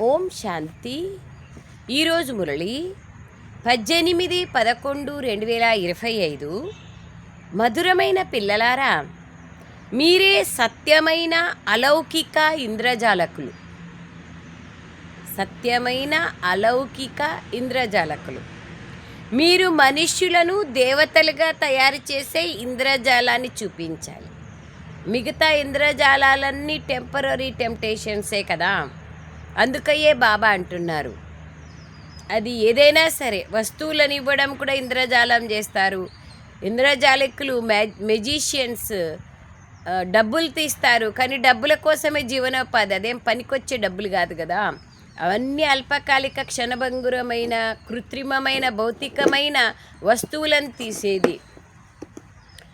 ఓం శాంతి. ఈరోజు మురళి పద్దెనిమిది పదకొండు రెండు వేల ఇరవై ఐదు మధురమైన పిల్లలారా మీరే సత్యమైన అలౌకిక ఇంద్రజాలకులు. సత్యమైన అలౌకిక ఇంద్రజాలకులు. మీరు మనుష్యులను దేవతలుగా తయారు చేసే ఇంద్రజాలాన్ని చూపించాలి. మిగతా ఇంద్రజాలాలన్నీ టెంపరీ టెంప్టేషన్సే కదా? అందుకయ్యే బాబా అంటున్నారు. అది ఏదైనా సరే వస్తువులను ఇవ్వడం కూడా ఇంద్రజాలం చేస్తారు. ఇంద్రజాలికులు మ్యా మెజిషియన్స్ డబ్బులు తీస్తారు. కానీ డబ్బుల కోసమే జీవనోపాధి అదేం పనికొచ్చే డబ్బులు కాదు కదా. అవన్నీ అల్పకాలిక క్షణభంగురమైన కృత్రిమమైన భౌతికమైన వస్తువులను తీసేది.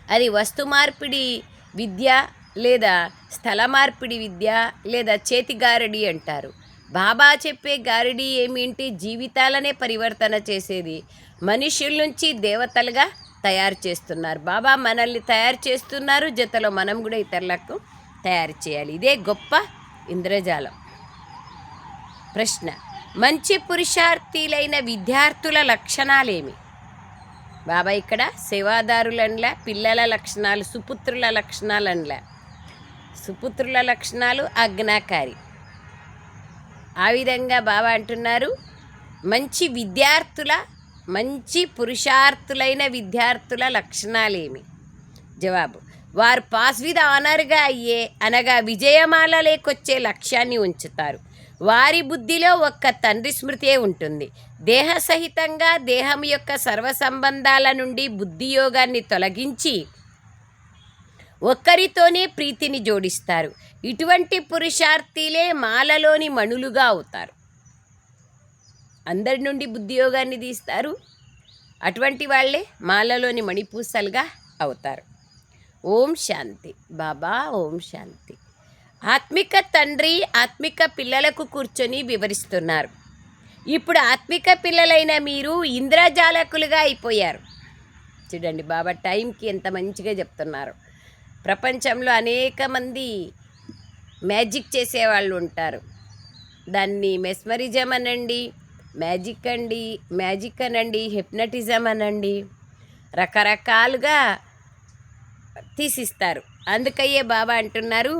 అది వస్తు మార్పిడి విద్య లేదా స్థల మార్పిడి విద్య లేదా చేతిగారడి అంటారు. బాబా చెప్పే గారిడి ఏమిటి? జీవితాలనే పరివర్తన చేసేది. మనుషుల నుంచి దేవతలుగా తయారు చేస్తున్నారు. బాబా మనల్ని తయారు చేస్తున్నారు. జతలో మనం కూడా ఇతరులకు తయారు చేయాలి. ఇదే గొప్ప ఇంద్రజాలం. ప్రశ్న మంచి పురుషార్థులైన విద్యార్థుల లక్షణాలేమి? బాబా ఇక్కడ సేవాదారులన్లా పిల్లల లక్షణాలు సుపుత్రుల లక్షణాలన్లా. సుపుత్రుల లక్షణాలు అజ్ఞాకారి ఆ విధంగా బాబా అంటున్నారు. మంచి విద్యార్థుల మంచి పురుషార్థులైన విద్యార్థుల లక్షణాలేమి? జవాబు వారు పాస్ విత్ ఆనర్గా అయ్యే అనగా విజయమాల లేకొచ్చే లక్ష్యాన్ని ఉంచుతారు. వారి బుద్ధిలో ఒక్క తండ్రి స్మృతే ఉంటుంది. దేహ సహితంగా దేహం యొక్క సర్వ సంబంధాల నుండి బుద్ధి యోగాన్ని తొలగించి ఒక్కరితోనే ప్రీతిని జోడిస్తారు. ఇటువంటి పురుషార్థిలే మాలలోని మణులుగా అవుతారు. అందరి నుండి బుద్ధియోగాన్ని తీస్తారు. అటువంటి వాళ్ళే మాలలోని మణిపూసలుగా అవుతారు. ఓం శాంతి. బాబా ఓం శాంతి. ఆత్మిక తండ్రి ఆత్మిక పిల్లలకు కూర్చొని వివరిస్తున్నారు. ఇప్పుడు ఆత్మిక పిల్లలైన మీరు ఇంద్రజాలకులుగా అయిపోయారు. చూడండి బాబా టైంకి ఎంత మంచిగా చెప్తున్నారు. ప్రపంచంలో అనేక మంది మ్యాజిక్ చేసేవాళ్ళు ఉంటారు. దాన్ని మెస్మరిజం అనండి మ్యాజిక్ అండి మ్యాజిక్ అనండి హిప్నటిజం అనండి రకరకాలుగా తీసిస్తారు. అందుకయ్యే బాబా అంటున్నారు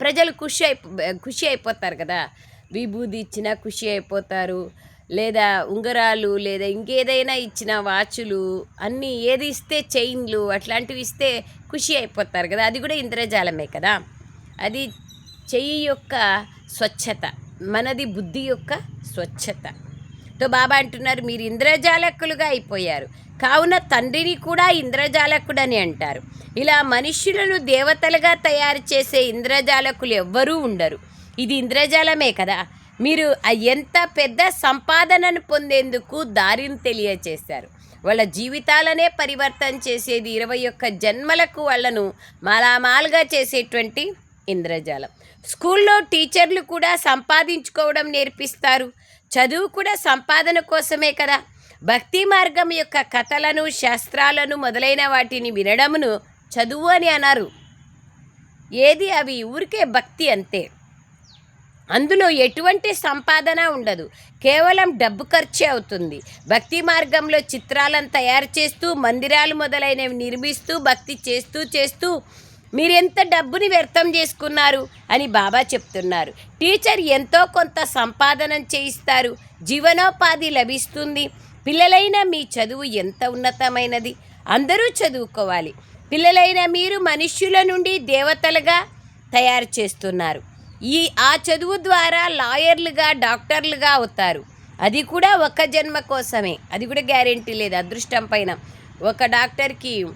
ప్రజలు ఖుషి అయిపో ఖుషి అయిపోతారు కదా. విభూది ఇచ్చినా ఖుషి అయిపోతారు. లేదా ఉంగరాలు లేదా ఇంకేదైనా ఇచ్చిన వాచులు అన్నీ ఏది ఇస్తే చైన్లు అట్లాంటివి ఇస్తే ఖుషి అయిపోతారు కదా. అది కూడా ఇంద్రజాలమే కదా. అది చెయ్యి యొక్క స్వచ్ఛత మనది బుద్ధి యొక్క స్వచ్ఛత. తో బాబా అంటున్నారు మీరు ఇంద్రజాలకులుగా అయిపోయారు. కావున తండ్రిని కూడా ఇంద్రజాలకుడని అంటారు. ఇలా మనుష్యులను దేవతలుగా తయారు చేసే ఇంద్రజాలకులు ఎవ్వరూ ఉండరు. ఇది ఇంద్రజాలమే కదా. మీరు ఎంత పెద్ద సంపాదనను పొందేందుకు దారిని తెలియచేశారు. వాళ్ళ జీవితాలనే పరివర్తన చేసేది ఇరవై ఒక్క జన్మలకు వాళ్ళను మాలామాలుగా చేసేటువంటి ఇంద్రజాలం. స్కూల్లో టీచర్లు కూడా సంపాదించుకోవడం నేర్పిస్తారు. చదువు కూడా సంపాదన కోసమే కదా. భక్తి మార్గం యొక్క కథలను శాస్త్రాలను మొదలైన వాటిని వినడమును చదువు అని అన్నారు. ఏది? అవి ఊరికే భక్తి అంతే. అందులో ఎటువంటి సంపాదన ఉండదు. కేవలం డబ్బు ఖర్చే అవుతుంది. భక్తి మార్గంలో చిత్రాలను తయారు చేస్తూ మందిరాలు మొదలైనవి నిర్మిస్తూ భక్తి చేస్తూ చేస్తూ మీరెంత డబ్బుని వ్యర్థం చేసుకున్నారు అని బాబా చెప్తున్నారు. టీచర్ ఎంతో కొంత సంపాదన చేయిస్తారు. జీవనోపాధి లభిస్తుంది. పిల్లలైన మీ చదువు ఎంత ఉన్నతమైనది? అందరూ చదువుకోవాలి. పిల్లలైన మీరు మనుష్యుల నుండి దేవతలుగా తయారు చేస్తున్నారు. ఈ ఆ చదువు ద్వారా లాయర్లుగా డాక్టర్లుగా అవుతారు. అది కూడా ఒక జన్మ కోసమే. అది కూడా గ్యారెంటీ లేదు. అదృష్టం పైన ఒక డాక్టర్కి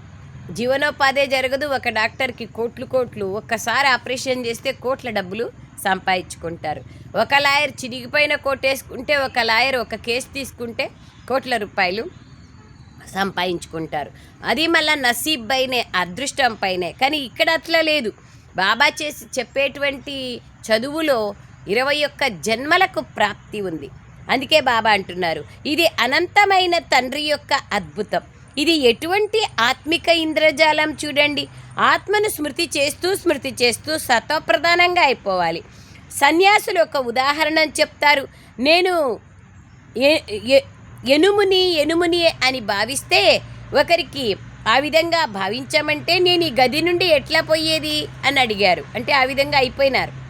జీవనోపాధి జరగదు. ఒక డాక్టర్కి కోట్లు కోట్లు. ఒక్కసారి ఆపరేషన్ చేస్తే కోట్ల డబ్బులు సంపాదించుకుంటారు. ఒక లాయర్ చిరిగిపోయిన కోట్ వేసుకుంటే ఒక లాయర్ ఒక కేసు తీసుకుంటే కోట్ల రూపాయలు సంపాదించుకుంటారు. అది మళ్ళీ నసీబ్ పైనే అదృష్టం పైనే. కానీ ఇక్కడ అట్లా లేదు. బాబా చేసి చెప్పేటువంటి చదువులో ఇరవై ఒక్క జన్మలకు ప్రాప్తి ఉంది. అందుకే బాబా అంటున్నారు ఇది అనంతమైన తండ్రి యొక్క అద్భుతం. ఇది ఎటువంటి ఆత్మిక ఇంద్రజాలం చూడండి. ఆత్మను స్మృతి చేస్తూ స్మృతి చేస్తూ సతోప్రధానంగా అయిపోవాలి. సన్యాసులు ఒక ఉదాహరణ చెప్తారు. నేను ఎనుముని ఎనుముని అని భావిస్తే ఒకరికి ఆ విధంగా భావించమంటే నేను ఈ గది నుండి ఎట్లా పోయేది? అని అడిగారు. అంటే ఆ విధంగా అయిపోయినారు.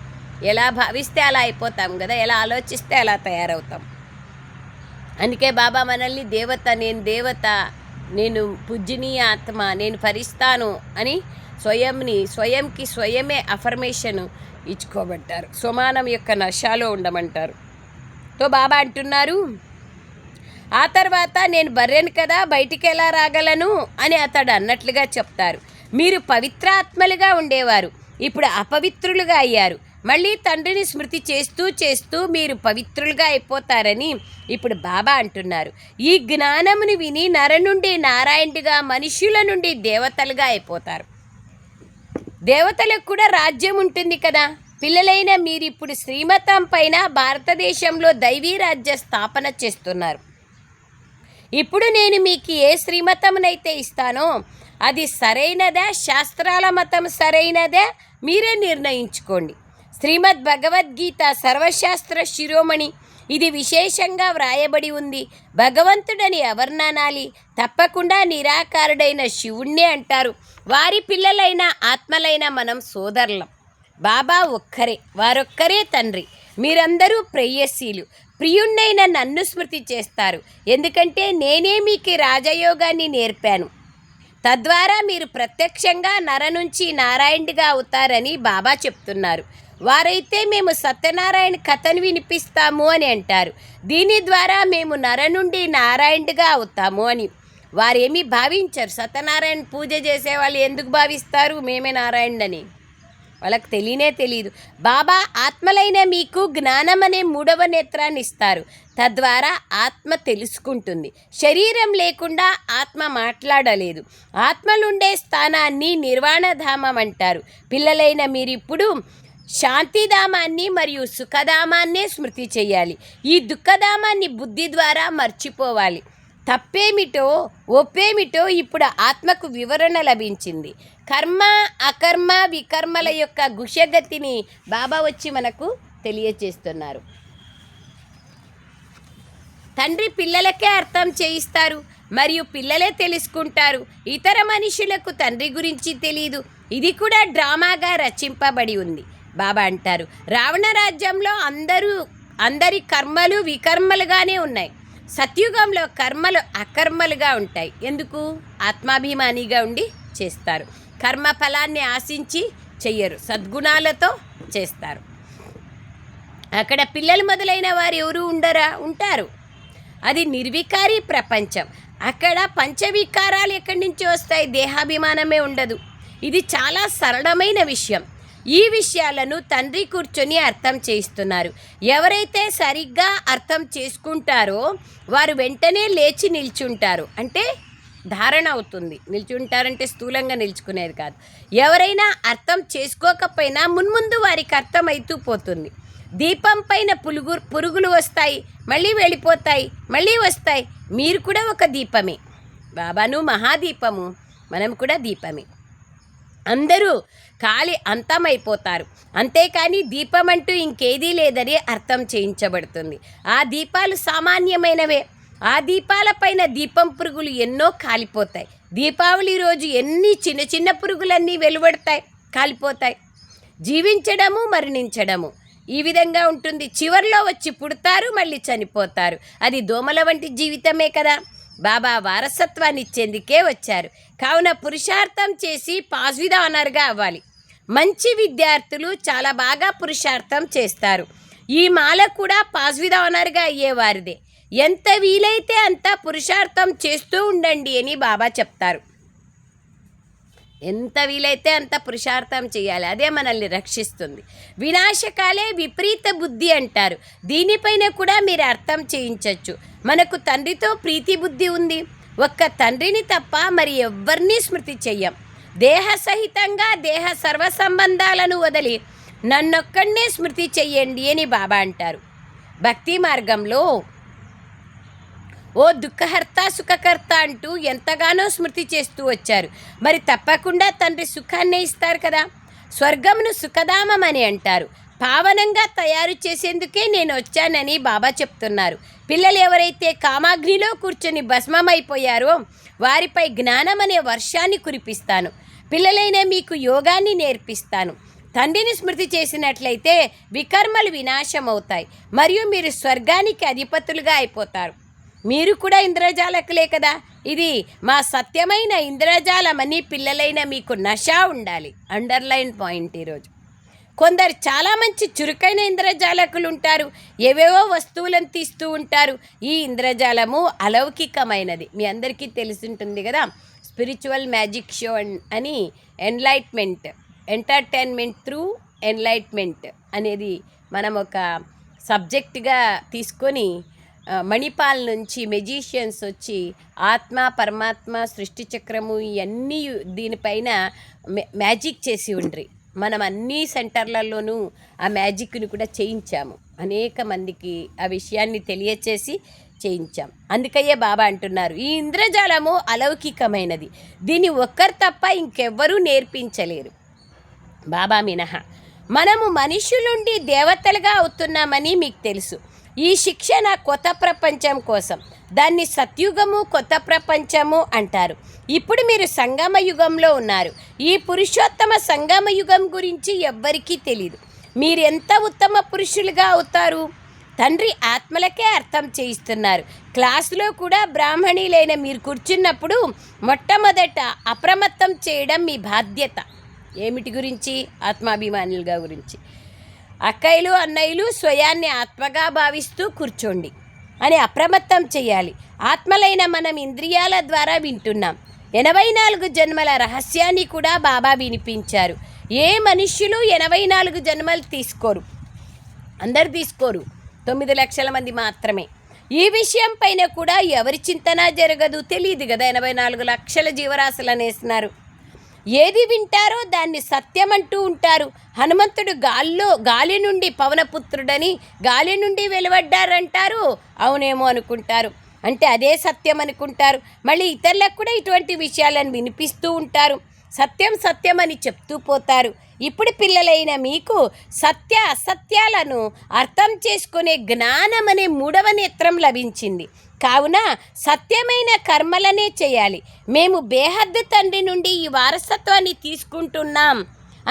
ఎలా భావిస్తే అలా అయిపోతాం కదా ఎలా ఆలోచిస్తే అలా తయారవుతాం. అందుకే బాబా మనల్ని దేవత నేను దేవత నేను పూజనీయ ఆత్మ నేను ఫరిస్తాను అని స్వయంని స్వయంకి స్వయమే అఫర్మేషన్ ఇచ్చుకోబట్టారు సుమానం యొక్క నశాలో ఉండమంటారు. తో బాబా అంటున్నారు ఆ తర్వాత నేను బర్రెను కదా బయటికి ఎలా రాగలను? అని అతడు అన్నట్లుగా చెప్తారు. మీరు పవిత్రాత్మలుగా ఉండేవారు ఇప్పుడు అపవిత్రులుగా అయ్యారు. మళ్ళీ తండ్రిని స్మృతి చేస్తూ చేస్తూ మీరు పవిత్రులుగా అయిపోతారని ఇప్పుడు బాబా అంటున్నారు. ఈ జ్ఞానమును విని నర నుండి నారాయణుడిగా మనుష్యుల నుండి దేవతలుగా అయిపోతారు. దేవతలకు కూడా రాజ్యం ఉంటుంది కదా. పిల్లలైన మీరు ఇప్పుడు శ్రీమతం పైన భారతదేశంలో దైవీ రాజ్య స్థాపన చేస్తున్నారు. ఇప్పుడు నేను మీకు ఏ శ్రీమతమునైతే ఇస్తానో అది సరైనదా? శాస్త్రాల మతం సరైనదా? మీరే నిర్ణయించుకోండి. శ్రీమద్ భగవద్గీత సర్వశాస్త్ర శిరోమణి. ఇది విశేషంగా వ్రాయబడి ఉంది. భగవంతుడని ఎవరిననాలి తప్పకుండా నిరాకారుడైన శివుణ్ణే అంటారు. వారి పిల్లలైన ఆత్మలైన మనం సోదరులం. బాబా ఒక్కరే వారొక్కరే తండ్రి. మీరందరూ ప్రేయస్సీలు ప్రియుణ్ణైన నన్ను స్మృతి చేస్తారు. ఎందుకంటే నేనే మీకు రాజయోగాన్ని నేర్పాను. తద్వారా మీరు ప్రత్యక్షంగా నర నుంచి నారాయణుడిగా అవుతారని బాబా చెప్తున్నారు. వారైతే మేము సత్యనారాయణ కథను వినిపిస్తాము అని అంటారు. దీని ద్వారా మేము నర నుండి నారాయణుడిగా అవుతాము అని. వారేమీ భావించరు. సత్యనారాయణ పూజ చేసే వాళ్ళు ఎందుకు భావిస్తారు? మేమే నారాయణుడని. వాళ్ళకి తెలియనే తెలియదు బాబా ఆత్మలైన మీకు జ్ఞానం అనే మూడవ నేత్రాన్ని ఇస్తారు. తద్వారా ఆత్మ తెలుసుకుంటుంది. శరీరం లేకుండా ఆత్మ మాట్లాడలేదు. ఆత్మలుండే స్థానాన్ని నిర్వాణధామం అంటారు. పిల్లలైన మీరిప్పుడు శాంతిధామాన్ని మరియు సుఖధామాన్నే స్మృతి చేయాలి. ఈ దుఃఖధామాన్ని బుద్ధి ద్వారా మర్చిపోవాలి. తప్పేమిటో ఒప్పేమిటో ఇప్పుడు ఆత్మకు వివరణ లభించింది. కర్మ అకర్మ వికర్మల యొక్క గుషగతిని బాబా వచ్చి మనకు తెలియచేస్తున్నారు. తండ్రి పిల్లలకే అర్థం చేయిస్తారు మరియు పిల్లలే తెలుసుకుంటారు. ఇతర మనుషులకు తండ్రి గురించి తెలియదు ఇది కూడా డ్రామాగా రచింపబడి ఉంది. బాబా అంటారు. రావణ రాజ్యంలో అందరూ అందరి కర్మలు వికర్మలుగానే ఉన్నాయి. సత్యుగంలో కర్మలు అకర్మలుగా ఉంటాయి. ఎందుకు? ఆత్మాభిమానిగా ఉండి చేస్తారు. కర్మ ఫలాన్ని ఆశించి చెయ్యరు. సద్గుణాలతో చేస్తారు. అక్కడ పిల్లలు మొదలైన వారు ఎవరు ఉండరా? ఉంటారు. అది నిర్వికారి ప్రపంచం. అక్కడ పంచవికారాలు ఎక్కడి నుంచి వస్తాయి? దేహాభిమానమే ఉండదు. ఇది చాలా సరళమైన విషయం. ఈ విషయాలను తండ్రి కూర్చొని అర్థం చేయిస్తున్నారు. ఎవరైతే సరిగ్గా అర్థం చేసుకుంటారో వారు వెంటనే లేచి నిల్చుంటారు. అంటే ధారణ అవుతుంది. నిల్చుంటారంటే స్థూలంగా నిల్చుకునేది కాదు. ఎవరైనా అర్థం చేసుకోకపోయినా మున్ముందు వారికి అర్థమవుతూ పోతుంది. దీపం పైన పులుగు పురుగులు వస్తాయి మళ్ళీ వెళ్ళిపోతాయి మళ్ళీ వస్తాయి. మీరు కూడా ఒక దీపమే. బాబాను మహాదీపము. మనం కూడా దీపమే. అందరూ కాలి అంతమైపోతారు. అంతేకాని దీపం అంటూ ఇంకేదీ లేదని అర్థం చేయించబడుతుంది. ఆ దీపాలు సామాన్యమైనవే. ఆ దీపాలపైన దీపం పురుగులు ఎన్నో కాలిపోతాయి. దీపావళి రోజు ఎన్ని చిన్న చిన్న పురుగులన్నీ వెలువడతాయి కాలిపోతాయి. జీవించడము మరణించడము. ఈ విధంగా ఉంటుంది. చివర్లో వచ్చి పుడతారు మళ్ళీ చనిపోతారు. అది దోమల వంటి జీవితమే కదా. బాబా వారసత్వాన్ని ఇచ్చేందుకే వచ్చారు. కావున పురుషార్థం చేసి పాజిటివ్ ఆనర్గా అవ్వాలి. మంచి విద్యార్థులు చాలా బాగా పురుషార్థం చేస్తారు. ఈ మాల కూడా పాజిటివ్ ఆనర్గా అయ్యేవారిదే. ఎంత వీలైతే అంత పురుషార్థం చేస్తూ ఉండండి అని బాబా చెప్తారు. ఎంత వీలైతే అంత పురుషార్థం చేయాలి. అదే మనల్ని రక్షిస్తుంది. వినాశకాలే విపరీత బుద్ధి అంటారు. దీనిపైన కూడా మీరు అర్థం చేయించవచ్చు మనకు తండ్రితో ప్రీతి బుద్ధి ఉంది. ఒక్క తండ్రిని తప్ప మరి ఎవ్వరినీ స్మృతి చెయ్యం. దేహ సహితంగా దేహ సర్వ సంబంధాలను వదిలి నన్నొక్కడనే స్మృతి చెయ్యండి అని బాబా అంటారు. భక్తి మార్గంలో ఓ దుఃఖహర్త సుఖకర్త అంటూ ఎంతగానో స్మృతి చేస్తూ వచ్చారు. మరి తప్పకుండా తండ్రి సుఖాన్నే ఇస్తారు కదా? స్వర్గమును సుఖధామం అని అంటారు. పావనంగా తయారు చేసేందుకే నేను వచ్చానని బాబా చెప్తున్నారు. పిల్లలు ఎవరైతే కామాగ్నిలో కూర్చొని భస్మమైపోయారో వారిపై జ్ఞానం అనే వర్షాన్ని కురిపిస్తాను. పిల్లలైన మీకు యోగాన్ని నేర్పిస్తాను. తండ్రిని స్మృతి చేసినట్లయితే వికర్మలు వినాశమవుతాయి. మరియు మీరు స్వర్గానికి అధిపతులుగా అయిపోతారు. మీరు కూడా ఇంద్రజాలకులే కదా. ఇది మా సత్యమైన ఇంద్రజాలమని పిల్లలైన మీకు నష ఉండాలి. అండర్లైన్ పాయింట్ ఈరోజు. కొందరు చాలా మంచి చురుకైన ఇంద్రజాలకులు ఉంటారు. ఏవేవో వస్తువులను తీస్తూ ఉంటారు. ఈ ఇంద్రజాలము అలౌకికమైనది. మీ అందరికీ తెలిసింటుంది కదా. స్పిరిచువల్ మ్యాజిక్ షో అని ఎన్లైట్మెంట్ ఎంటర్టైన్మెంట్ త్రూ ఎన్లైట్మెంట్ అనేది మనం ఒక సబ్జెక్ట్గా తీసుకొని మణిపాల్ నుంచి మెజీషియన్స్ వచ్చి ఆత్మ పరమాత్మ సృష్టి చక్రము ఇవన్నీ దీనిపైన మ్యా- మ్యాజిక్ చేసి ఉండ్రి. మనం అన్ని సెంటర్లలోనూ ఆ మ్యాజిక్ని కూడా చేయించాము. అనేక మందికి ఆ విషయాన్ని తెలియచేసి చేయించాం. అందుకయ్యే బాబా అంటున్నారు ఈ ఇంద్రజాలము అలౌకికమైనది. దీన్ని ఒక్కరు తప్ప ఇంకెవ్వరూ నేర్పించలేరు. బాబా మినహా మనము మనుషులుండి దేవతలుగా అవుతున్నామని మీకు తెలుసు. ఈ శిక్షణ కొత్త ప్రపంచం కోసం. దాన్ని సత్యుగము కొత్త ప్రపంచము అంటారు. ఇప్పుడు మీరు సంగమ యుగంలో ఉన్నారు. ఈ పురుషోత్తమ సంగమ యుగం గురించి ఎవ్వరికీ తెలియదు మీరు ఎంత ఉత్తమ పురుషులుగా అవుతారు? తండ్రి ఆత్మలకే అర్థం చేయిస్తున్నారు. క్లాసులో కూడా బ్రాహ్మణీలైన మీరు కూర్చున్నప్పుడు మొట్టమొదట అప్రమత్తం చేయడం మీ బాధ్యత. ఏమిటి గురించి? ఆత్మాభిమానులుగా గురించి. అక్కయ్యలు అన్నయ్యలు స్వయాన్ని ఆత్మగా భావిస్తూ కూర్చోండి అని అప్రమత్తం చేయాలి. ఆత్మలైన మనం ఇంద్రియాల ద్వారా వింటున్నాం. ఎనభై నాలుగు జన్మల రహస్యాన్ని కూడా బాబా వినిపించారు. ఏ మనుష్యులు ఎనభై నాలుగు జన్మలు తీసుకోరు? అందరు తీసుకోరు. తొమ్మిది లక్షల మంది మాత్రమే. ఈ విషయం పైన కూడా ఎవరి చింతన జరగదు తెలియదు కదా. ఎనభై నాలుగు లక్షల జీవరాశులు అనేస్తున్నారు ఏది వింటారో దాన్ని సత్యం అంటూ ఉంటారు. హనుమంతుడు గాల్లో గాలి నుండి పవనపుత్రుడని గాలి నుండి వెలువడ్డారంటారు? అవునేమో అనుకుంటారు. అంటే అదే సత్యం అనుకుంటారు. మళ్ళీ ఇతరులకు కూడా ఇటువంటి విషయాలను వినిపిస్తూ ఉంటారు. సత్యం సత్యం అని చెప్తూ పోతారు. ఇప్పుడు పిల్లలైన మీకు సత్య అసత్యాలను అర్థం చేసుకునే జ్ఞానం అనే మూడవ నేత్రం లభించింది. కావున సత్యమైన కర్మలనే చేయాలి. మేము బేహద్దు తండ్రి నుండి ఈ వారసత్వాన్ని తీసుకుంటున్నాం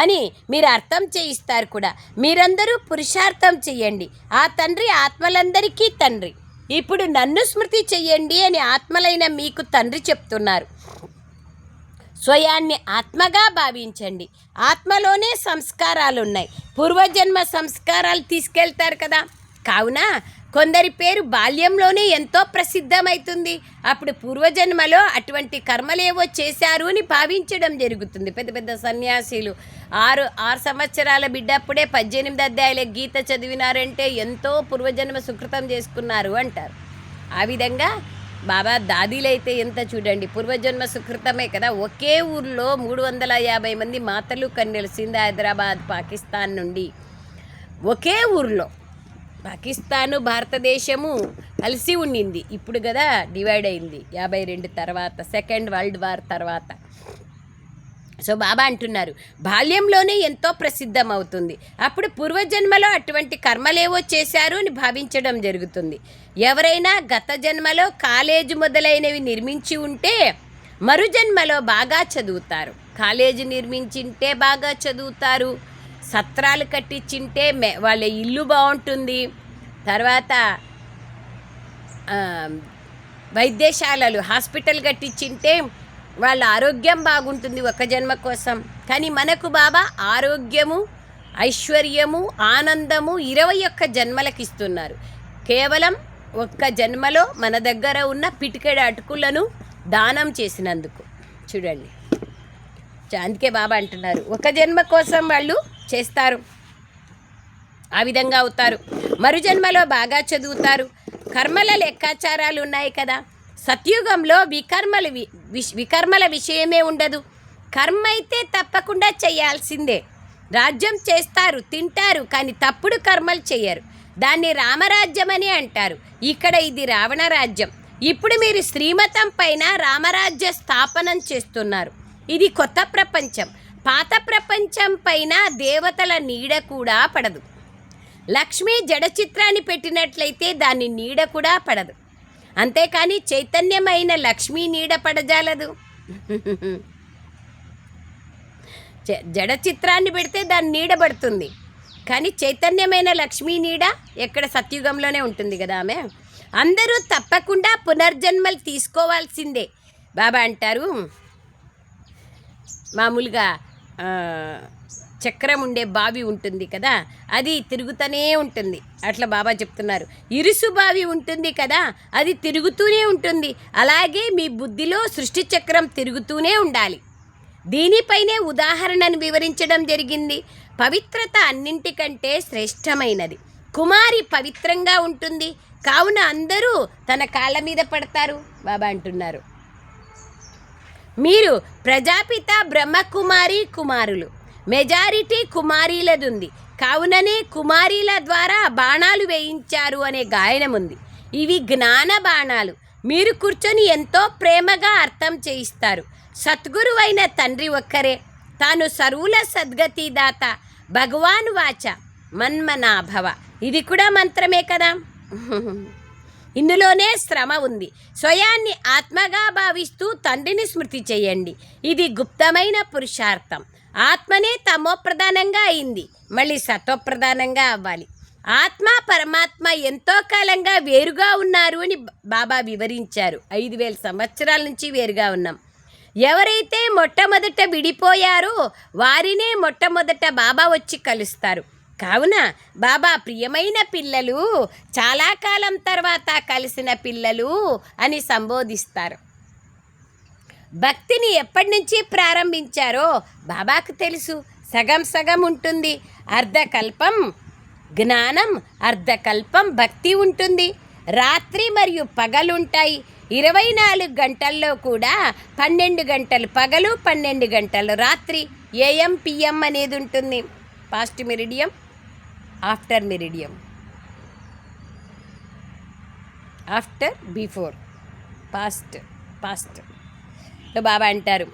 అని మీరు అర్థం చేయిస్తారు కూడా. మీరందరూ పురుషార్థం చెయ్యండి ఆ తండ్రి ఆత్మలందరికీ తండ్రి. ఇప్పుడు నన్ను స్మృతి చెయ్యండి అని ఆత్మలైన మీకు తండ్రి చెప్తున్నారు. స్వయాన్ని ఆత్మగా భావించండి. ఆత్మలోనే సంస్కారాలు ఉన్నాయి పూర్వజన్మ సంస్కారాలు తీసుకెళ్తారు కదా. కావున కొందరి పేరు బాల్యంలోనే ఎంతో ప్రసిద్ధమవుతుంది అప్పుడు పూర్వజన్మలో అటువంటి కర్మలేవో చేశారు అని భావించడం జరుగుతుంది. పెద్ద పెద్ద సన్యాసీలు. ఆరు ఆరు సంవత్సరాల బిడ్డప్పుడే పద్దెనిమిది అధ్యాయుల గీత చదివినారంటే ఎంతో పూర్వజన్మ సుకృతం చేసుకున్నారు అంటారు. ఆ విధంగా బాబా దాదీలైతే ఎంత చూడండి. పూర్వజన్మ సుకృతమే కదా. ఒకే ఊర్లో మూడు వందల యాభై మంది మాతలు కన్నెలు సింధ్ హైదరాబాద్ పాకిస్తాన్ నుండి ఒకే ఊర్లో పాకిస్తాను భారతదేశము కలిసి ఉండింది. ఇప్పుడు కదా డివైడ్ అయింది. యాభై రెండు తర్వాత సెకండ్ వరల్డ్ వార్ తర్వాత. సో బాబా అంటున్నారు బాల్యంలోనే ఎంతో ప్రసిద్ధం అవుతుంది అప్పుడు పూర్వజన్మలో అటువంటి కర్మలేవో చేశారు అని భావించడం జరుగుతుంది. ఎవరైనా గత జన్మలో కాలేజీ మొదలైనవి నిర్మించి ఉంటే మరుజన్మలో బాగా చదువుతారు. కాలేజీ నిర్మించింటే బాగా చదువుతారు. సత్రాలు కట్టించింటే మె- వాళ్ళ ఇల్లు బాగుంటుంది. తర్వాత వైద్యశాలలు హాస్పిటల్ కట్టించింటే వాళ్ళ ఆరోగ్యం బాగుంటుంది ఒక జన్మ కోసం. కానీ మనకు బాబా ఆరోగ్యము ఐశ్వర్యము ఆనందము ఇరవై ఒక్క జన్మలకు ఇస్తున్నారు. కేవలం ఒక్క జన్మలో మన దగ్గర ఉన్న పిటికెడు అటుకులను దానం చేసినందుకు. చూడండి. అందుకే బాబా అంటున్నారు. ఒక జన్మ కోసం వాళ్ళు చేస్తారు. ఆ విధంగా అవుతారు. మరుజన్మలో బాగా చదువుతారు. కర్మల లెక్కాచారాలు ఉన్నాయి కదా. సత్యుగంలో వికర్మల వి- విష్- వికర్మల విషయమే ఉండదు. కర్మ అయితే తప్పకుండా చేయాల్సిందే. రాజ్యం చేస్తారు తింటారు కానీ తప్పుడు కర్మలు చేయరు. దాన్ని రామరాజ్యం అని అంటారు. ఇక్కడ ఇది రావణ రాజ్యం. ఇప్పుడు మీరు శ్రీమతం పైన రామరాజ్య స్థాపనం చేస్తున్నారు. ఇది కొత్త ప్రపంచం. పాత ప్రపంచం పైన దేవతల నీడ కూడా పడదు. లక్ష్మి జడ చిత్రాన్ని పెట్టినట్లయితే దాని నీడ కూడా పడదు. అంతేకాని చైతన్యమైన లక్ష్మీ నీడ పడజాలదు. జడ చిత్రాన్ని పెడితే దాని నీడ పడుతుంది. కానీ చైతన్యమైన లక్ష్మీ నీడ ఎక్కడ సత్యుగంలోనే ఉంటుంది కదా ఆమె? అందరూ తప్పకుండా పునర్జన్మలు తీసుకోవాల్సిందే. బాబా అంటారు మామూలుగా చక్రం ఉండే బావి ఉంటుంది కదా అది తిరుగుతూనే ఉంటుంది. అట్లా బాబా చెప్తున్నారు. ఇరుసు బావి ఉంటుంది కదా అది తిరుగుతూనే ఉంటుంది. అలాగే మీ బుద్ధిలో సృష్టి చక్రం తిరుగుతూనే ఉండాలి. దీనిపైనే ఉదాహరణను వివరించడం జరిగింది. పవిత్రత అన్నింటికంటే శ్రేష్టమైనది. కుమారి పవిత్రంగా ఉంటుంది. కావున అందరూ తన కాళ్ళ మీద పడతారు బాబా అంటున్నారు. మీరు ప్రజాపిత బ్రహ్మకుమారి కుమారులు. మెజారిటీ కుమారీలదుంది. కావుననే కుమారీల ద్వారా బాణాలు వేయించారు అనే గాయనం ఉంది ఇవి జ్ఞాన బాణాలు. మీరు కూర్చొని ఎంతో ప్రేమగా అర్థం చేయిస్తారు. సద్గురువైన తండ్రి ఒక్కరే. తాను సర్వుల సద్గతి దాత భగవాన్ వాచ. మన్మనాభవ. ఇది కూడా మంత్రమే కదా? ఇందులోనే శ్రమ ఉంది. స్వయాన్ని ఆత్మగా భావిస్తూ తండ్రిని స్మృతి చేయండి. ఇది గుప్తమైన పురుషార్థం. ఆత్మనే తమోప్రధానంగా అయింది. మళ్ళీ సత్వప్రధానంగా అవ్వాలి. ఆత్మ పరమాత్మ ఎంతో కాలంగా వేరుగా ఉన్నారు అని బాబా వివరించారు. ఐదు వేల సంవత్సరాల నుంచి వేరుగా ఉన్నాం. ఎవరైతే మొట్టమొదట విడిపోయారో వారినే మొట్టమొదట బాబా వచ్చి కలుస్తారు. కావున బాబా ప్రియమైన పిల్లలు చాలా కాలం తర్వాత కలిసిన పిల్లలు అని సంబోధిస్తారు. భక్తిని ఎప్పటి నుంచి ప్రారంభించారో బాబాకు తెలుసు. సగం సగం ఉంటుంది. అర్ధకల్పం జ్ఞానం అర్ధకల్పం భక్తి ఉంటుంది. రాత్రి మరియు పగలుంటాయి ఇరవై నాలుగు గంటల్లో కూడా పన్నెండు గంటలు పగలు పన్నెండు గంటలు రాత్రి ఏఎం పిఎం అనేది ఉంటుంది. Past meridiem. After meridiem after before past పాస్ట్లో బాబా అంటారు.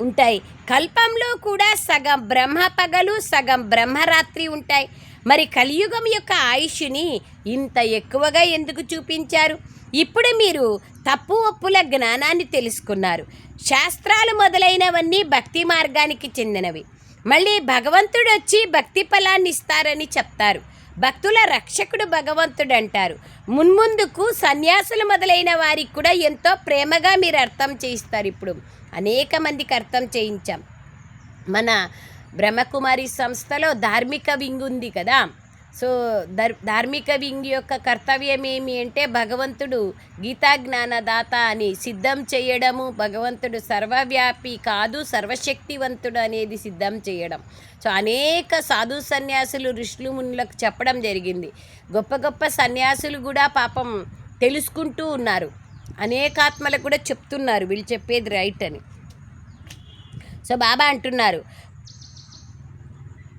ఉంటాయి. కల్పంలో కూడా సగం బ్రహ్మ పగలు సగం బ్రహ్మరాత్రి ఉంటాయి. మరి కలియుగం యొక్క ఆయుష్ని ఇంత ఎక్కువగా ఎందుకు చూపించారు? ఇప్పుడు మీరు తప్పు ఒప్పుల జ్ఞానాన్ని తెలుసుకున్నారు. శాస్త్రాలు మొదలైనవన్నీ భక్తి మార్గానికి చెందినవి. మళ్ళీ భగవంతుడు వచ్చి భక్తి ఫలాన్ని ఇస్తారని చెప్తారు. భక్తుల రక్షకుడు భగవంతుడు అంటారు మున్ముందుకు సన్యాసులు మొదలైన వారికి కూడా ఎంతో ప్రేమగా మీరు అర్థం చేయిస్తారు ఇప్పుడు. అనేక మందికి అర్థం చేయించాం. మన బ్రహ్మకుమారి సంస్థలో ధార్మిక వింగ్ ఉంది కదా. సో ధర్ ధార్మిక వింగ్ యొక్క కర్తవ్యం ఏమి అంటే భగవంతుడు గీతా జ్ఞానదాత అని సిద్ధం చేయడము. భగవంతుడు సర్వవ్యాపి కాదు సర్వశక్తివంతుడు అనేది సిద్ధం చేయడం. సో అనేక సాధు సన్యాసులు ఋషులు మునులకు చెప్పడం జరిగింది. గొప్ప గొప్ప సన్యాసులు కూడా పాపం తెలుసుకుంటూ ఉన్నారు. అనేకాత్మలకు కూడా చెప్తున్నారు వీళ్ళు చెప్పేది రైట్ అని. సో బాబా అంటున్నారు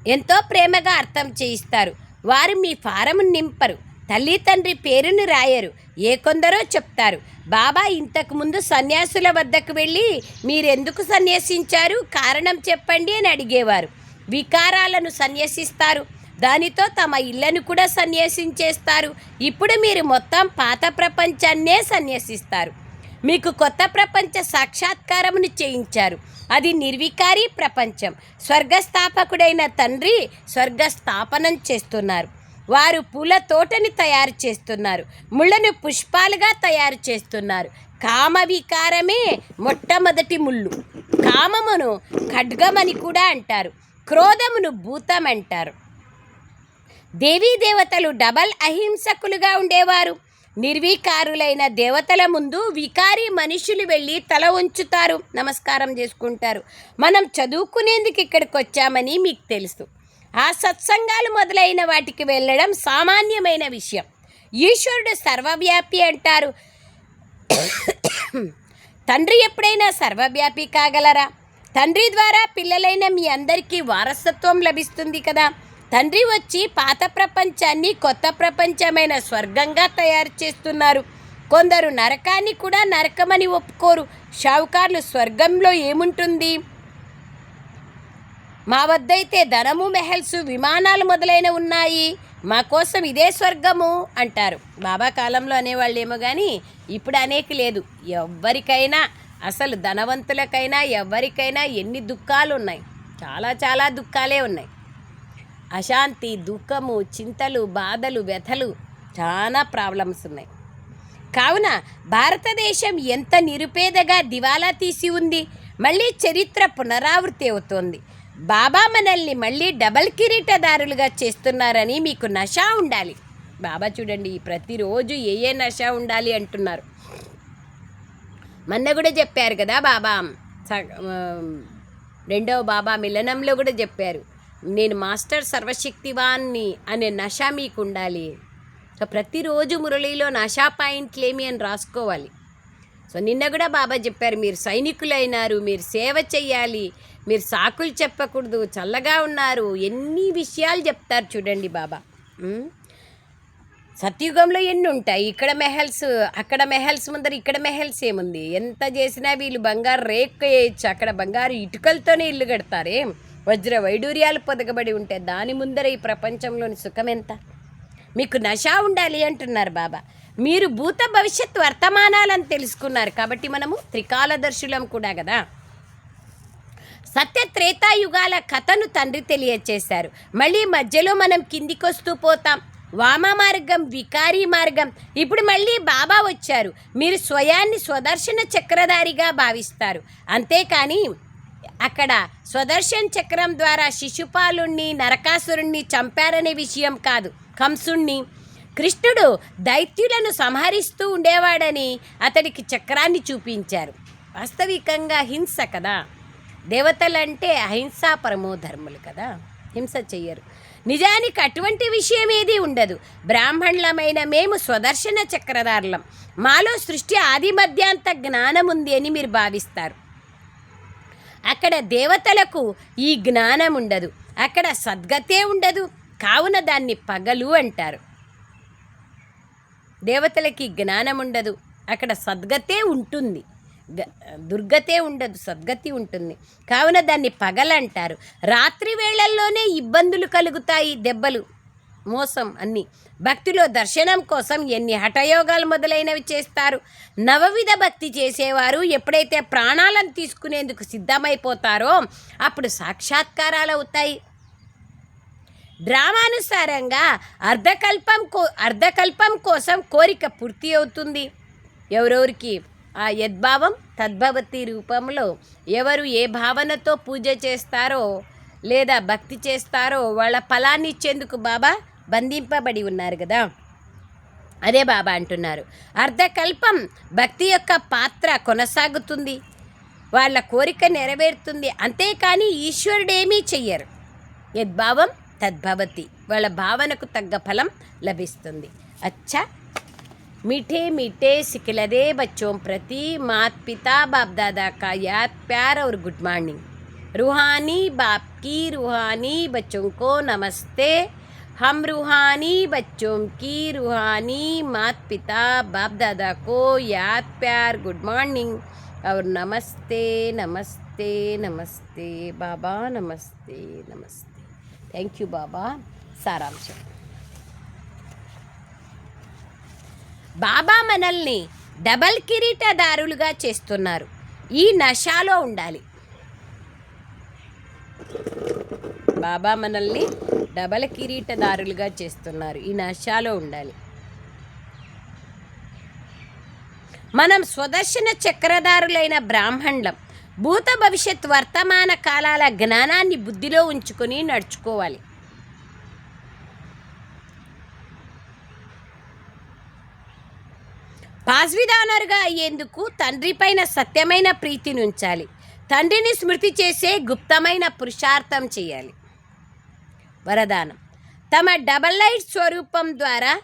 ఎంతో ప్రేమగా అర్థం చేయిస్తారు. వారు మీ ఫారం నింపరు. తల్లి తండ్రి పేరును రాయరు. ఏ కొందరో చెప్తారు బాబా ఇంతకుముందు సన్యాసుల వద్దకు వెళ్ళి మీరెందుకు సన్యసించారు? కారణం చెప్పండి అని అడిగేవారు. వికారాలను సన్యసిస్తారు. దానితో తమ ఇళ్ళను కూడా సన్యాసించేస్తారు. ఇప్పుడు మీరు మొత్తం పాత ప్రపంచాన్నే సన్యసిస్తారు. మీకు కొత్త ప్రపంచ సాక్షాత్కారమును చేయించారు. అది నిర్వికారి ప్రపంచం. స్వర్గస్థాపకుడైన తండ్రి స్వర్గస్థాపనం చేస్తున్నారు. వారు పూల తోటని తయారు చేస్తున్నారు. ముళ్ళను పుష్పాలుగా తయారు చేస్తున్నారు. కామ వికారమే మొట్టమొదటి ముళ్ళు. కామమును ఖడ్గమని కూడా అంటారు. క్రోధమును భూతం అంటారు. దేవీ దేవతలు డబల్ అహింసకులుగా ఉండేవారు. నిర్వీకారులైన దేవతల ముందు వికారి మనుషులు వెళ్ళి తల ఉంచుతారు నమస్కారం చేసుకుంటారు. మనం చదువుకునేందుకు ఇక్కడికి వచ్చామని మీకు తెలుసు. ఆ సత్సంగాలు మొదలైన వాటికి వెళ్ళడం సామాన్యమైన విషయం. ఈశ్వరుడు సర్వవ్యాపి అంటారు. తండ్రి ఎప్పుడైనా సర్వవ్యాపి కాగలరా? తండ్రి ద్వారా పిల్లలైన మీ అందరికీ వారసత్వం లభిస్తుంది కదా. తండ్రి వచ్చి పాత ప్రపంచాన్ని కొత్త ప్రపంచమైన స్వర్గంగా తయారు చేస్తున్నారు. కొందరు నరకాన్ని కూడా నరకమని ఒప్పుకోరు. షావుకార్లు స్వర్గంలో ఏముంటుంది? మా వద్దైతే ధనము మెహల్స్ విమానాలు మొదలైన ఉన్నాయి. మా కోసం ఇదే స్వర్గము అంటారు. బాబా కాలంలో అనేవాళ్ళేమో కానీ ఇప్పుడు అనేక లేదు. ఎవరికైనా అసలు ధనవంతులకైనా ఎవరికైనా ఎన్ని దుఃఖాలు ఉన్నాయి చాలా చాలా దుఃఖాలే ఉన్నాయి. అశాంతి దుఃఖము చింతలు బాధలు వ్యథలు చాలా ప్రాబ్లమ్స్ ఉన్నాయి. కావున భారతదేశం ఎంత నిరుపేదగా దివాలా తీసి ఉంది మళ్ళీ చరిత్ర పునరావృతి అవుతోంది. బాబా మనల్ని మళ్ళీ డబల్ కిరీటదారులుగా చేస్తున్నారని మీకు నష ఉండాలి. బాబా చూడండి ప్రతిరోజు ఏ ఏ నష ఉండాలి అంటున్నారు. మొన్న కూడా చెప్పారు కదా బాబా రెండవ బాబా మిలనంలో కూడా చెప్పారు. నేను మాస్టర్ సర్వశక్తివాన్ని అనే నష మీకు ఉండాలి సో ప్రతిరోజు మురళిలో నషా పాయింట్లేమి అని రాసుకోవాలి. సో నిన్న కూడా బాబా చెప్పారు మీరు సైనికులైనారు మీరు సేవ చెయ్యాలి మీరు సాకులు చెప్పకూడదు చల్లగా ఉన్నారు ఎన్ని విషయాలు చెప్తారు చూడండి బాబా. సత్యుగంలో ఎన్ని ఉంటాయి? ఇక్కడ మెహల్స్ అక్కడ మెహల్స్ ముందర ఇక్కడ మెహల్స్ ఏముంది? ఎంత చేసినా వీళ్ళు బంగారు రేక్ వేయచ్చు అక్కడ బంగారు ఇటుకలతోనే ఇల్లు కడతారే? వజ్ర వైడూర్యాలు పొదగబడి ఉంటే దాని ముందర ఈ ప్రపంచంలోని సుఖం ఎంత మీకు నషా ఉండాలి అంటున్నారు బాబా. మీరు భూత భవిష్యత్ వర్తమానాలను తెలుసుకున్నారు కాబట్టి మనము త్రికాలదర్శులం కూడా కదా. సత్య త్రేతాయుగాల కథను తండ్రి తెలియచేశారు. మళ్ళీ మధ్యలో మనం కిందికొస్తూ పోతాం. వామ మార్గం వికారీ మార్గం. ఇప్పుడు మళ్ళీ బాబా వచ్చారు. మీరు స్వయాన్ని స్వదర్శన చక్రధారిగా భావిస్తారు. అంతేకాని అక్కడ స్వదర్శన్ చక్రం ద్వారా శిశుపాలుణ్ణి నరకాసురుణ్ణి చంపారనే విషయం కాదు. కంసుణ్ణి. కృష్ణుడు దైత్యులను సంహరిస్తూ ఉండేవాడని అతడికి చక్రాన్ని చూపించారు. వాస్తవికంగా హింస కదా. దేవతలంటే అహింసా పరమోధర్ములు కదా. హింస చెయ్యరు. నిజానికి అటువంటి విషయం ఏదీ ఉండదు. బ్రాహ్మణులమైన మేము స్వదర్శన చక్రధారులం. మాలో సృష్టి ఆది మధ్యాంత జ్ఞానం ఉంది అని మీరు భావిస్తారు. అక్కడ దేవతలకు ఈ జ్ఞానం ఉండదు అక్కడ సద్గతే ఉండదు. కావున దాన్ని పగలు అంటారు. దేవతలకి జ్ఞానం ఉండదు అక్కడ సద్గతే ఉంటుంది. గ- దుర్గతే ఉండదు. సద్గతి ఉంటుంది. కావున దాన్ని పగలంటారు. రాత్రి వేళల్లోనే ఇబ్బందులు కలుగుతాయి దెబ్బలు. మోసం అన్ని. భక్తిలో దర్శనం కోసం ఎన్ని హఠయోగాలు మొదలైనవి చేస్తారు? నవవిధ భక్తి చేసేవారు ఎప్పుడైతే ప్రాణాలను తీసుకునేందుకు సిద్ధమైపోతారో అప్పుడు సాక్షాత్కారాలు అవుతాయి. డ్రామానుసారంగా అర్ధకల్పం కో అర్ధకల్పం కోసం కోరిక పూర్తి అవుతుంది. ఎవరెవరికి? ఆ యద్భావం తద్భవతి రూపంలో ఎవరు ఏ భావనతో పూజ చేస్తారో లేదా భక్తి చేస్తారో వాళ్ళ ఫలాన్ని ఇచ్చేందుకు బాబా బంధింపబడి ఉన్నారు కదా అదే బాబా అంటున్నారు అర్ధకల్పం భక్తి యొక్క పాత్ర కొనసాగుతుంది వాళ్ళ కోరిక నెరవేరుతుంది అంతేకాని ఈశ్వరుడు ఏమీ చెయ్యరు యద్భావం తద్భవతి వాళ్ళ భావనకు తగ్గ ఫలం లభిస్తుంది అచ్చా मीठे मीठे सिखलदे बच्चों प्रति मात पिता बाप दादा का याद प्यार और गुड मॉर्निंग रूहानी बाप की रूहानी बच्चों को नमस्ते हम रूहानी बच्चों की रूहानी मात पिता बाप दादा को याद प्यार गुड मॉर्निंग और नमस्ते नमस्ते नमस्ते बाबा नमस्ते नमस्ते थैंक यू बाबा सारांश బాబా మనల్ని డబల్ కిరీటదారులుగా చేస్తున్నారు ఈ నషాలో ఉండాలి బాబా మనల్ని డబల్ కిరీటదారులుగా చేస్తున్నారు. ఈ నషాలో ఉండాలి. మనం స్వదర్శన చక్రధారులైన బ్రాహ్మణులం. భూత భవిష్యత్ వర్తమాన కాలాల జ్ఞానాన్ని బుద్ధిలో ఉంచుకొని నడుచుకోవాలి. పాస్విదానరుగా అయ్యేందుకు తండ్రి పైన సత్యమైన ప్రీతిని ఉంచాలి. తండ్రిని స్మృతి చేసే గుప్తమైన పురుషార్థం చేయాలి. వరదానం. తమ డబల్ లైట్ స్వరూపం ద్వారా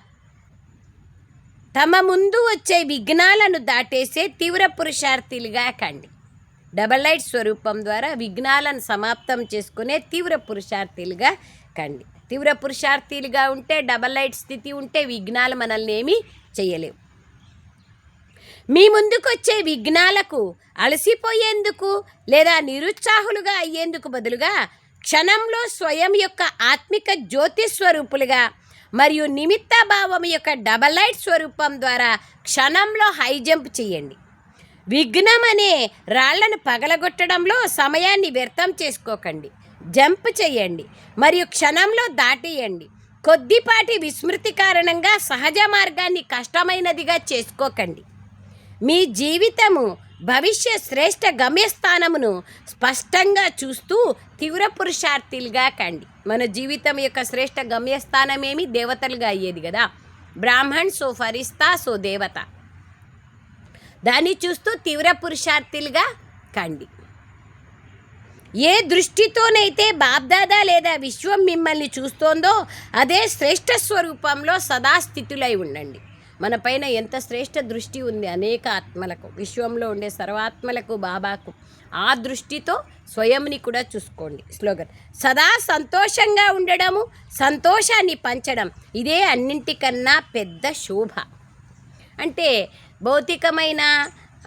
తమ ముందు వచ్చే విఘ్నాలను దాటేసే తీవ్ర పురుషార్థులుగా కండి. డబల్ లైట్ స్వరూపం ద్వారా విఘ్నాలను సమాప్తం చేసుకునే తీవ్ర పురుషార్థులుగా కండి. తీవ్ర పురుషార్థులుగా ఉంటే డబల్ లైట్ స్థితి ఉంటే విఘ్నాలు మనల్ని ఏమీ చేయలేవు. మీ ముందుకొచ్చే విఘ్నాలకు అలసిపోయేందుకు లేదా నిరుత్సాహులుగా అయ్యేందుకు బదులుగా క్షణంలో స్వయం యొక్క ఆత్మిక జ్యోతి స్వరూపులుగా మరియు నిమిత్త భావం యొక్క డబల్ లైట్ స్వరూపం ద్వారా క్షణంలో హై జంప్ చేయండి. విఘ్నం అనే రాళ్ళను పగలగొట్టడంలో సమయాన్ని వ్యర్థం చేసుకోకండి. జంప్ చేయండి మరియు క్షణంలో దాటేయండి. కొద్దిపాటి విస్మృతి కారణంగా సహజ మార్గాన్ని కష్టమైనదిగా చేసుకోకండి. మీ జీవితము భవిష్య శ్రేష్ఠ గమ్యస్థానమును స్పష్టంగా చూస్తూ తీవ్ర పురుషార్థులుగా కండి. మన జీవితం యొక్క శ్రేష్ఠ గమ్యస్థానమేమి? దేవతలుగా అయ్యేది కదా. బ్రాహ్మణ్ సో ఫరిస్తా సో దేవత. దాన్ని చూస్తూ తీవ్ర పురుషార్థులుగా కండి. ఏ దృష్టితోనైతే బాబ్దాదా లేదా విశ్వం మిమ్మల్ని చూస్తోందో అదే శ్రేష్ఠ స్వరూపంలో సదా స్థితులై ఉండండి. మన పైన ఎంత శ్రేష్ఠ దృష్టి ఉంది అనేక ఆత్మలకు విశ్వంలో ఉండే సర్వాత్మలకు బాబాకు. ఆ దృష్టితో స్వయంని కూడా చూసుకోండి. స్లోగన్. సదా సంతోషంగా ఉండడము సంతోషాన్ని పంచడం ఇదే అన్నింటికన్నా పెద్ద శోభ. అంటే భౌతికమైన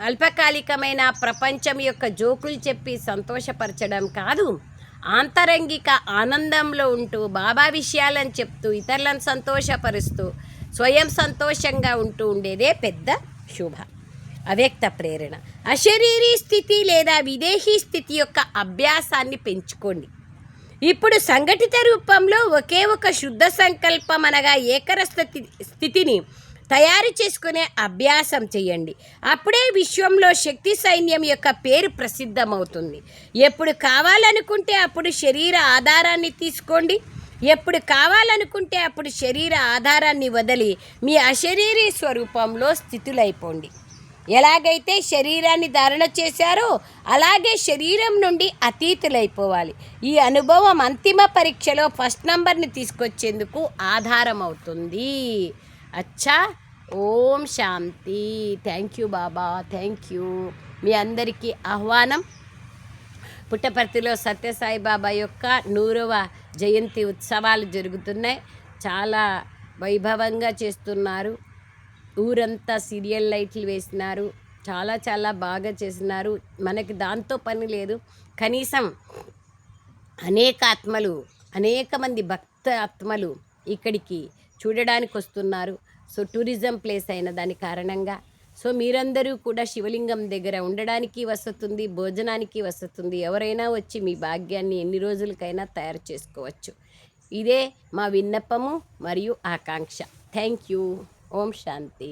అల్పకాలికమైన ప్రపంచం యొక్క జోకులు చెప్పి సంతోషపరచడం కాదు. ఆంతరంగిక ఆనందంలో ఉంటూ బాబా విషయాలను చెప్తూ ఇతరులను సంతోషపరుస్తూ స్వయం సంతోషంగా ఉంటూ ఉండేదే పెద్ద శుభ. అవ్యక్త ప్రేరణ. అశరీరీ స్థితి లేదా విదేహీ స్థితి యొక్క అభ్యాసాన్ని పెంచుకోండి. ఇప్పుడు సంఘటిత రూపంలో ఒకే ఒక శుద్ధ సంకల్పం అనగా ఏకరస్థ స్థితిని తయారు చేసుకునే అభ్యాసం చేయండి. అప్పుడే విశ్వంలో శక్తి సైన్యం యొక్క పేరు ప్రసిద్ధమవుతుంది. ఎప్పుడు కావాలనుకుంటే అప్పుడు శరీర ఆధారాన్ని తీసుకోండి. ఎప్పుడు కావాలనుకుంటే అప్పుడు శరీర ఆధారాన్ని వదిలి మీ అశరీరీ స్వరూపంలో స్థితులైపోండి. ఎలాగైతే శరీరాన్ని ధారణ చేశారో అలాగే శరీరం నుండి అతీతులైపోవాలి. ఈ అనుభవం అంతిమ పరీక్షలో ఫస్ట్ నంబర్ని తీసుకొచ్చేందుకు ఆధారం అవుతుంది అచ్చా! ఓం శాంతి. Thank you Baba thank you. మీ అందరికీ ఆహ్వానం. పుట్టపర్తిలో సత్యసాయి బాబా యొక్క నూరవ జయంతి ఉత్సవాలు జరుగుతున్నాయి. చాలా వైభవంగా చేస్తున్నారు. ఊరంతా సీరియల్ లైట్లు వేసినారు. చాలా చాలా బాగా చేసినారు. మనకి దాంతో పని లేదు. కనీసం అనేక ఆత్మలు అనేక మంది భక్త ఆత్మలు ఇక్కడికి చూడడానికి వస్తున్నారు. సో టూరిజం ప్లేస్ అయిన దాని కారణంగా సో మీరందరూ కూడా శివలింగం దగ్గర ఉండడానికి వసతుంది భోజనానికి వసతుంది. ఎవరైనా వచ్చి మీ భాగ్యాన్ని ఎన్ని రోజులకైనా తయారు చేసుకోవచ్చు. ఇదే మా విన్నపము మరియు ఆకాంక్ష. Thank you. Om Shanti.